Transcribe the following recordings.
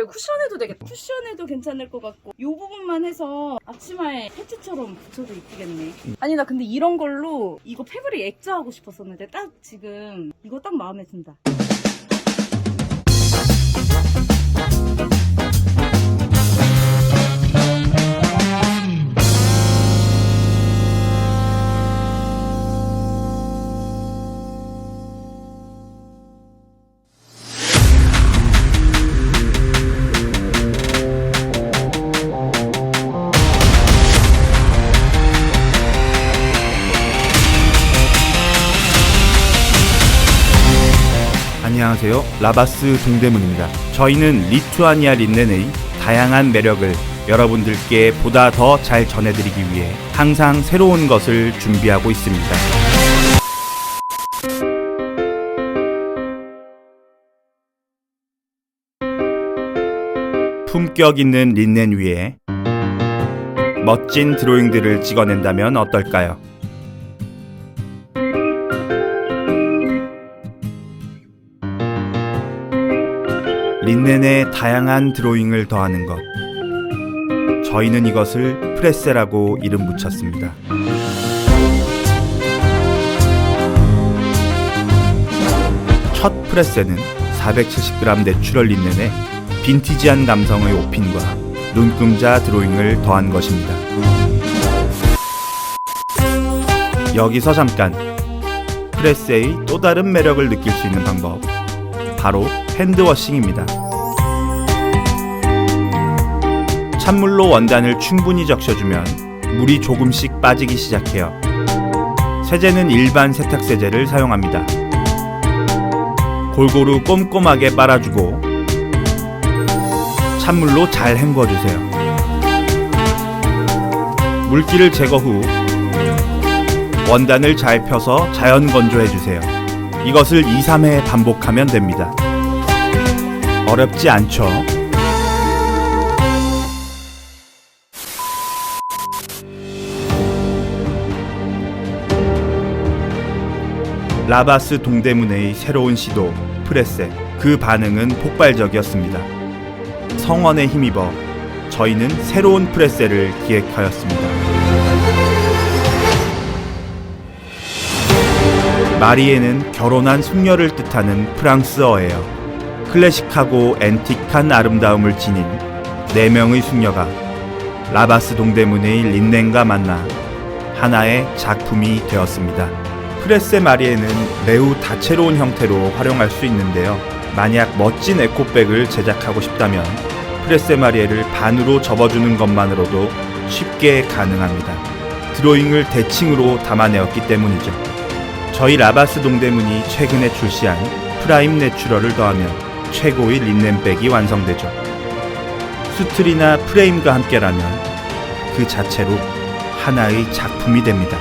이거를 쿠션해도 되겠다. 쿠션해도 괜찮을 것 같고 이 부분만 해서 앞치마에 해치처럼 붙여도 이쁘겠네. 아니 나 근데 이런 걸로 이거 패브릭 액자 하고 싶었었는데 딱 지금 이거 딱 마음에 든다. 안녕하세요. 라바스 동대문입니다. 저희는 리투아니아 린넨의 다양한 매력을 여러분들께 보다 더 잘 전해드리기 위해 항상 새로운 것을 준비하고 있습니다. 품격 있는 린넨 위에 멋진 드로잉들을 찍어낸다면 어떨까요? 린넨의 다양한 드로잉을 더하는 것. 저희는 이것을 프레세라고 이름 붙였습니다. 첫 프레세는 470g 내추럴 린넨에 빈티지한 감성의 오핀과 눈금자 드로잉을 더한 것입니다. 여기서 잠깐 프레세의 또 다른 매력을 느낄 수 있는 방법 바로 핸드워싱입니다. 찬물로 원단을 충분히 적셔주면 물이 조금씩 빠지기 시작해요. 세제는 일반 세탁세제를 사용합니다. 골고루 꼼꼼하게 빨아주고 찬물로 잘 헹궈주세요. 물기를 제거 후 원단을 잘 펴서 자연 건조해주세요. 이것을 2, 3회 반복하면 됩니다. 어렵지 않죠? 라바스 동대문의 새로운 시도 프레세 그 반응은 폭발적이었습니다. 성원에 힘입어 저희는 새로운 프레세를 기획하였습니다. 마리에는 결혼한 숙녀를 뜻하는 프랑스어예요. 클래식하고 앤틱한 아름다움을 지닌 네 명의 숙녀가 라바스 동대문의 린넨과 만나 하나의 작품이 되었습니다. 프레세 마리에는 매우 다채로운 형태로 활용할 수 있는데요. 만약 멋진 에코백을 제작하고 싶다면 프레세 마리에를 반으로 접어주는 것만으로도 쉽게 가능합니다. 드로잉을 대칭으로 담아내었기 때문이죠. 저희 라바스 동대문이 최근에 출시한 프라임 내추럴을 더하면 최고의 린넨백이 완성되죠. 수틀이나 프레임과 함께라면 그 자체로 하나의 작품이 됩니다.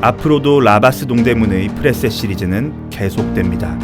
앞으로도 라바스 동대문의 프레세 시리즈는 계속됩니다.